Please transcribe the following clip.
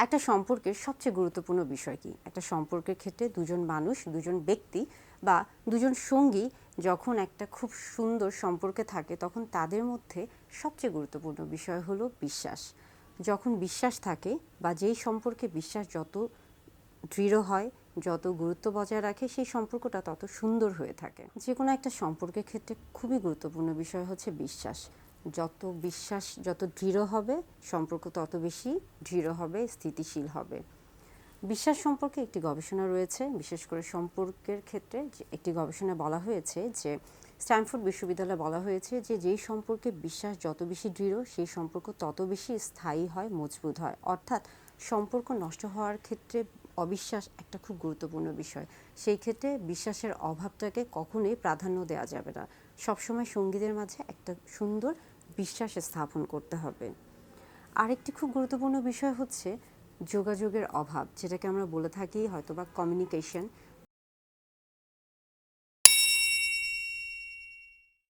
একটা সম্পর্কের সবচেয়ে গুরুত্বপূর্ণ বিষয় কি? একটা সম্পর্কের ক্ষেত্রে দুজন মানুষ, দুজন ব্যক্তি বা দুজন সঙ্গী যখন একটা খুব সুন্দর সম্পর্কে থাকে, তখন তাদের মধ্যে সবচেয়ে গুরুত্বপূর্ণ বিষয় হলো বিশ্বাস। যখন বিশ্বাস থাকে বা যেই সম্পর্কে বিশ্বাস যত দৃঢ় হয়, যত গুরুত্ব বজায় রাখে, সেই সম্পর্কটা তত সুন্দর হয়ে থাকে। যে কোনো একটা সম্পর্কের ক্ষেত্রে খুবই গুরুত্বপূর্ণ বিষয় হচ্ছে বিশ্বাস। যত বিশ্বাস যত দৃঢ় হবে, সম্পর্ক তত বেশি দৃঢ় হবে, স্থিতিশীল হবে। বিশ্বাস সম্পর্কে একটি গবেষণা রয়েছে, বিশেষ করে সম্পর্কের ক্ষেত্রে একটি গবেষণায় বলা হয়েছে যে, স্ট্যানফোর্ড বিশ্ববিদ্যালয়ে বলা হয়েছে যে, যেই সম্পর্কে বিশ্বাস যত বেশি দৃঢ়, সেই সম্পর্ক তত বেশি স্থায়ী হয়, মজবুত হয়। অর্থাৎ সম্পর্ক নষ্ট হওয়ার ক্ষেত্রে অবিশ্বাস একটা খুব গুরুত্বপূর্ণ বিষয়। সেই ক্ষেত্রে বিশ্বাসের অভাবটাকে কখনোই প্রাধান্য দেওয়া যাবে না। সবসময় সঙ্গীদের মাঝে একটা সুন্দর বিশ্বাস স্থাপন করতে হবে। আরেকটি খুব গুরুত্বপূর্ণ বিষয় হচ্ছে যোগাযোগের অভাব, যেটাকে আমরা বলে থাকি হয়তোবা কমিউনিকেশন